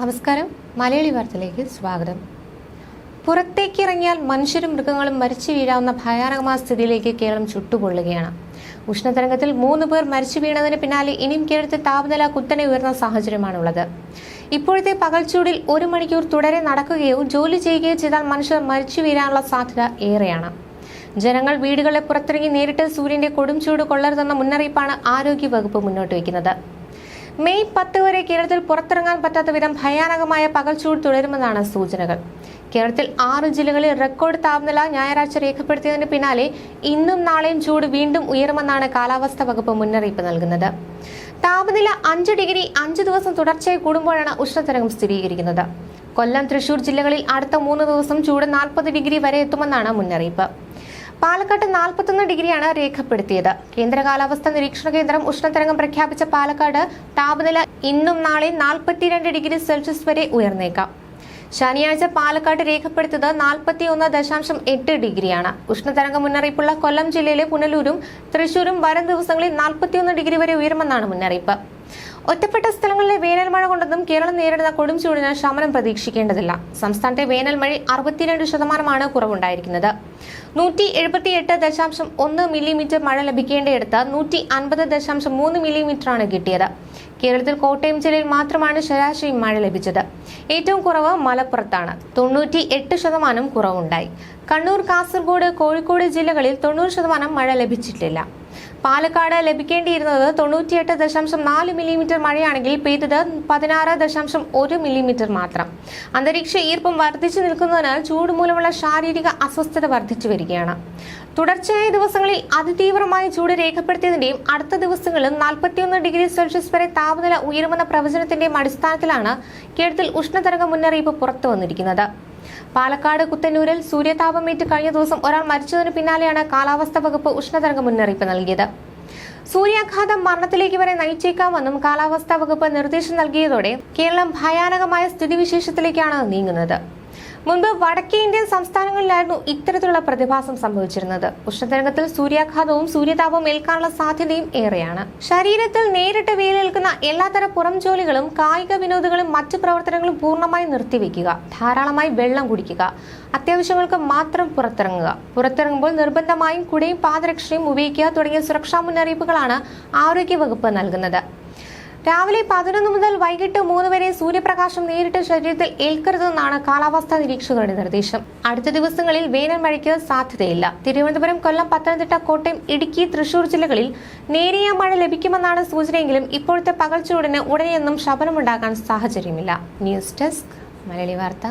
നമസ്കാരം. മലയാളി വാർത്തയിലേക്ക് സ്വാഗതം. പുറത്തേക്ക് ഇറങ്ങിയാൽ മനുഷ്യരും മൃഗങ്ങളും മരിച്ചു വീഴാവുന്ന ഭയാനകമായ സ്ഥിതിയിലേക്ക് കേരളം ചുട്ടുപൊള്ളുകയാണ്. ഉഷ്ണതരംഗത്തിൽ മൂന്ന് പേർ മരിച്ചു വീണതിന് പിന്നാലെ ഇനിയും കേരളത്തിൽ താപനില കുത്തനെ ഉയർന്ന സാഹചര്യമാണുള്ളത്. ഇപ്പോഴത്തെ പകൽച്ചൂടിൽ ഒരു മണിക്കൂർ തുടരെ നടക്കുകയോ ജോലി ചെയ്യുകയോ ചെയ്താൽ മനുഷ്യർ മരിച്ചു വീഴാനുള്ള സാധ്യത ഏറെയാണ്. ജനങ്ങൾ വീടുകളെ പുറത്തിറങ്ങി നേരിട്ട് സൂര്യന്റെ കൊടും ചൂട് കൊള്ളരുതെന്ന മുന്നറിയിപ്പാണ് ആരോഗ്യവകുപ്പ് മുന്നോട്ട് വയ്ക്കുന്നത്. മെയ് പത്ത് വരെ കേരളത്തിൽ പുറത്തിറങ്ങാൻ പറ്റാത്ത വിധം ഭയാനകമായ പകൽ പകൽച്ചൂട് തുടരുമെന്നാണ് സൂചനകൾ. കേരളത്തിൽ ആറ് ജില്ലകളിൽ റെക്കോർഡ് താപനില ഞായറാഴ്ച രേഖപ്പെടുത്തിയതിന് പിന്നാലെ ഇന്നും നാളെയും ചൂട് വീണ്ടും ഉയരുമെന്നാണ് കാലാവസ്ഥാ വകുപ്പ് മുന്നറിയിപ്പ് നൽകുന്നത്. താപനില അഞ്ച് ഡിഗ്രി അഞ്ച് ദിവസം തുടർച്ചയായി കൂടുമ്പോഴാണ് ഉഷ്ണതരംഗം സ്ഥിരീകരിക്കുന്നത്. കൊല്ലം തൃശൂർ ജില്ലകളിൽ അടുത്ത മൂന്ന് ദിവസം ചൂട് നാൽപ്പത് ഡിഗ്രി വരെ എത്തുമെന്നാണ് മുന്നറിയിപ്പ്. പാലക്കാട്ട് നാൽപ്പത്തൊന്ന് ഡിഗ്രിയാണ് രേഖപ്പെടുത്തിയത്. കേന്ദ്ര കാലാവസ്ഥാ നിരീക്ഷണ കേന്ദ്രം ഉഷ്ണതരംഗം പ്രഖ്യാപിച്ച പാലക്കാട് താപനില ഇന്നും നാളെ നാൽപ്പത്തിരണ്ട് ഡിഗ്രി സെൽഷ്യസ് വരെ ഉയർന്നേക്കാം. ശനിയാഴ്ച പാലക്കാട് രേഖപ്പെടുത്തിയത് നാൽപ്പത്തി ഒന്ന് ദശാംശം എട്ട് ഡിഗ്രിയാണ്. ഉഷ്ണതരംഗ മുന്നറിയിപ്പുള്ള കൊല്ലം ജില്ലയിലെ പുനലൂരും തൃശൂരും വരും ദിവസങ്ങളിൽ നാൽപ്പത്തിയൊന്ന് ഡിഗ്രി വരെ ഉയരുമെന്നാണ് മുന്നറിയിപ്പ്. ഒറ്റപ്പെട്ട സ്ഥലങ്ങളിലെ വേനൽ മഴ കൊണ്ടൊന്നും കേരളം നേരിടുന്ന കൊടും ചൂടിന് ശമനം പ്രതീക്ഷിക്കേണ്ടതില്ല. സംസ്ഥാനത്തെ വേനൽ മഴ അറുപത്തിരണ്ട് ശതമാനമാണ് കുറവുണ്ടായിരിക്കുന്നത്. നൂറ്റി എഴുപത്തി എട്ട് ദശാംശം ഒന്ന് മില്ലിമീറ്റർ മഴ ലഭിക്കേണ്ടയിടത്ത് നൂറ്റി അൻപത് ദശാംശം മൂന്ന് മില്ലിമീറ്ററാണ് കിട്ടിയത്. കേരളത്തിൽ കോട്ടയം ജില്ലയിൽ മാത്രമാണ് ശരാശരി മഴ ലഭിച്ചത്. ഏറ്റവും കുറവ് മലപ്പുറത്താണ്. തൊണ്ണൂറ്റി എട്ട് ശതമാനം കുറവുണ്ടായി. കണ്ണൂർ കാസർഗോഡ് കോഴിക്കോട് ജില്ലകളിൽ തൊണ്ണൂറ് ശതമാനം മഴ ലഭിച്ചിട്ടില്ല. പാലക്കാട് ലഭിക്കേണ്ടിയിരുന്നത് തൊണ്ണൂറ്റിയെട്ട് ദശാംശം നാല് മില്ലിമീറ്റർ മഴയാണെങ്കിൽ പെയ്തത് പതിനാറ് ദശാംശം ഒരു മില്ലിമീറ്റർ മാത്രം. അന്തരീക്ഷ ഈർപ്പം വർദ്ധിച്ചു നിൽക്കുന്നതിനാൽ ചൂട് മൂലമുള്ള ശാരീരിക അസ്വസ്ഥത വർദ്ധിച്ചു വരികയാണ്. തുടർച്ചയായ ദിവസങ്ങളിൽ അതിതീവ്രമായ ചൂട് രേഖപ്പെടുത്തിയതിന്റെയും അടുത്ത ദിവസങ്ങളിൽ നാൽപ്പത്തിയൊന്ന് ഡിഗ്രി സെൽഷ്യസ് വരെ താപനില ഉയരുമെന്ന പ്രവചനത്തിന്റെയും അടിസ്ഥാനത്തിലാണ് കേരളത്തിൽ ഉഷ്ണതരംഗ മുന്നറിയിപ്പ് പുറത്തു വന്നിരിക്കുന്നത്. പാലക്കാട് കുത്തന്നൂരിൽ സൂര്യതാപമേറ്റ് കഴിഞ്ഞ ദിവസം ഒരാൾ മരിച്ചതിന് പിന്നാലെയാണ് കാലാവസ്ഥാ വകുപ്പ് ഉഷ്ണതരംഗ മുന്നറിയിപ്പ് നൽകിയത്. സൂര്യാഘാതം മരണത്തിലേക്ക് വരെ നയിച്ചേക്കാമെന്നും കാലാവസ്ഥാ വകുപ്പ് നിർദ്ദേശം നൽകിയതോടെ കേരളം ഭയാനകമായ സ്ഥിതിവിശേഷത്തിലേക്കാണ് നീങ്ങുന്നത്. മുൻപ് വടക്കേ ഇന്ത്യൻ സംസ്ഥാനങ്ങളിലായിരുന്നു ഇത്തരത്തിലുള്ള പ്രതിഭാസം സംഭവിച്ചിരുന്നത്. ഉഷ്ണതരംഗത്തിൽ സൂര്യാഘാതവും സൂര്യതാപം ഏൽക്കാനുള്ള സാധ്യതയും ഏറെയാണ്. ശരീരത്തിൽ നേരിട്ട് വെയിലേൽക്കുന്ന എല്ലാത്തരം പുറം ജോലികളും കായിക വിനോദങ്ങളും മറ്റു പ്രവർത്തനങ്ങളും പൂർണമായി നിർത്തിവെക്കുക. ധാരാളമായി വെള്ളം കുടിക്കുക. അത്യാവശ്യങ്ങൾക്ക് മാത്രം പുറത്തിറങ്ങുക. പുറത്തിറങ്ങുമ്പോൾ നിർബന്ധമായും കുടയും പാദരക്ഷയും ഉപയോഗിക്കുക തുടങ്ങിയ സുരക്ഷാ മുന്നറിയിപ്പുകളാണ് ആരോഗ്യവകുപ്പ് നൽകുന്നത്. രാവിലെ പതിനൊന്ന് മുതൽ വൈകിട്ട് മൂന്ന് വരെ സൂര്യപ്രകാശം നേരിട്ട് ശരീരത്തിൽ ഏൽക്കരുതെന്നാണ് കാലാവസ്ഥാ നിരീക്ഷകരുടെ നിർദ്ദേശം. അടുത്ത ദിവസങ്ങളിൽ വേനൽ മഴയ്ക്ക് സാധ്യതയില്ല. തിരുവനന്തപുരം കൊല്ലം പത്തനംതിട്ട കോട്ടയം ഇടുക്കി തൃശൂർ ജില്ലകളിൽ നേരിയ മഴ ലഭിക്കുമെന്നാണ് സൂചനയെങ്കിലും ഇപ്പോഴത്തെ പകൽ ചൂടിന് ഉടനെയൊന്നും ശമനമുണ്ടാകാൻ സാഹചര്യമില്ല. ന്യൂസ് ഡെസ്ക് മലയാളി വാർത്ത.